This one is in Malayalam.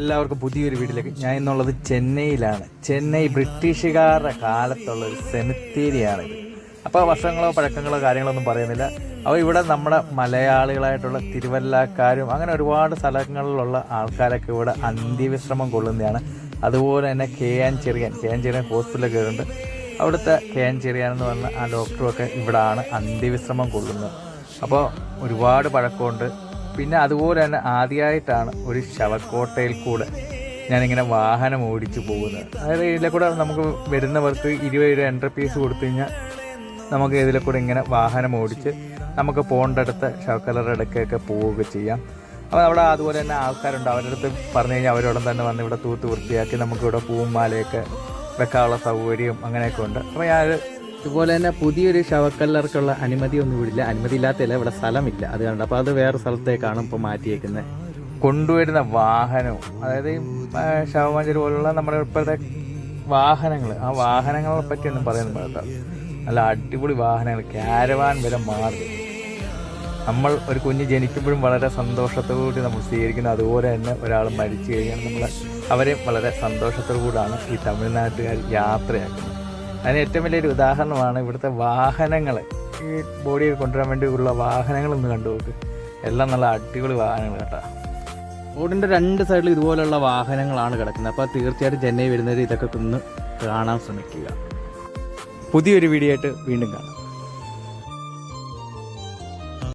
എല്ലാവർക്കും പുതിയൊരു വീട്ടിലേക്ക്. ഞാൻ ഇന്നുള്ളത് ചെന്നൈയിലാണ്. ചെന്നൈ ബ്രിട്ടീഷുകാരുടെ കാലത്തുള്ള ഒരു സെമിത്തേരിയാണ് അപ്പോൾ വർഷങ്ങളോ പഴക്കങ്ങളോ കാര്യങ്ങളൊന്നും പറയുന്നില്ല. അപ്പോൾ ഇവിടെ നമ്മുടെ മലയാളികളായിട്ടുള്ള തിരുവല്ലക്കാരും അങ്ങനെ ഒരുപാട് സ്ഥലങ്ങളിലുള്ള ആൾക്കാരൊക്കെ ഇവിടെ അന്ത്യവിശ്രമം കൊള്ളുന്നതാണ്. അതുപോലെ തന്നെ K an Cherian. K an Cherian ഹോസ്പിറ്റലൊക്കെ ഉണ്ട് അവിടുത്തെ കെ ആൻ ചെറിയാൻ എന്ന് പറഞ്ഞ ആ ഡോക്ടറുമൊക്കെ ഇവിടാണ് അന്ത്യവിശ്രമം കൊള്ളുന്നത്. അപ്പോൾ ഒരുപാട് പഴക്കമുണ്ട്. പിന്നെ അതുപോലെ തന്നെ ആദ്യമായിട്ടാണ് ഒരു ശവക്കോട്ടയിൽ കൂടെ ഞാനിങ്ങനെ വാഹനം ഓടിച്ചു പോകുന്നത്. അതായത് ഇതിലെ കൂടെ നമുക്ക് വരുന്നവർക്ക് ഇരുപത് രൂപ എൻട്രി ഫീസ് കൊടുത്തു കഴിഞ്ഞാൽ നമുക്ക് ഇതിലെ കൂടെ ഇങ്ങനെ വാഹനം ഓടിച്ച് നമുക്ക് പോകേണ്ടടുത്ത് ശവക്കലറുടെ ഇടയ്ക്കൊക്കെ പോവുകയൊക്കെ ചെയ്യാം. അപ്പോൾ അവിടെ അതുപോലെ തന്നെ ആൾക്കാരുണ്ട്. അവരുടെ അടുത്ത് പറഞ്ഞു കഴിഞ്ഞാൽ അവരോടൊപ്പം തന്നെ വന്ന് ഇവിടെ തൂത്ത് വൃത്തിയാക്കി നമുക്കിവിടെ പൂവും മാലയൊക്കെ വെക്കാനുള്ള സൗകര്യം അങ്ങനെയൊക്കെ ഉണ്ട്. അപ്പോൾ ഞാൻ ഇതുപോലെ തന്നെ പുതിയൊരു ശവക്കല്ലർക്കുള്ള അനുമതി ഒന്നും ഇവിടില്ല അനുമതി ഇല്ലാത്തല്ല ഇവിടെ സ്ഥലമില്ല. അത് കണ്ട? അപ്പോൾ അത് വേറെ സ്ഥലത്തേക്കാണ് ഇപ്പോൾ മാറ്റിയേക്കുന്നത് കൊണ്ടുവരുന്ന വാഹനവും അതായത് ശവമഞ്ചരി പോലുള്ള നമ്മുടെ ഇപ്പോഴത്തെ വാഹനങ്ങൾ ആ വാഹനങ്ങളെ പറ്റിയൊന്നും പറയാൻ പാടില്ല. നല്ല അടിപൊളി വാഹനങ്ങൾ ക്യാരവാൻ വരെ മാറി. നമ്മൾ ഒരു കുഞ്ഞ് ജനിക്കുമ്പോഴും വളരെ സന്തോഷത്തോടുകൂടി നമ്മൾ സ്വീകരിക്കുന്നു. അതുപോലെ തന്നെ ഒരാൾ മരിച്ചു കഴിഞ്ഞാൽ നമ്മൾ അവരെയും വളരെ സന്തോഷത്തോടു കൂടാണ് ഈ തമിഴ്നാട്ടുകാർ യാത്രയാക്കുന്നത്. അതിന് ഏറ്റവും വലിയൊരു ഉദാഹരണമാണ് ഇവിടുത്തെ വാഹനങ്ങൾ ഈ ബോഡിയൊക്കെ കൊണ്ടുവരാൻ വേണ്ടി ഉള്ള വാഹനങ്ങളൊന്ന് കണ്ടു നോക്ക്. എല്ലാം നല്ല അടിപൊളി വാഹനങ്ങൾ കേട്ടോ. റോഡിന്റെ രണ്ട് സൈഡിൽ ഇതുപോലുള്ള വാഹനങ്ങളാണ് കിടക്കുന്നത്. അപ്പോൾ തീർച്ചയായിട്ടും ചെന്നൈ വരുന്നവർ ഇതൊക്കെ ഒന്ന് കാണാൻ ശ്രമിക്കുക. പുതിയൊരു വീഡിയോ ആയിട്ട് വീണ്ടും കാണാം.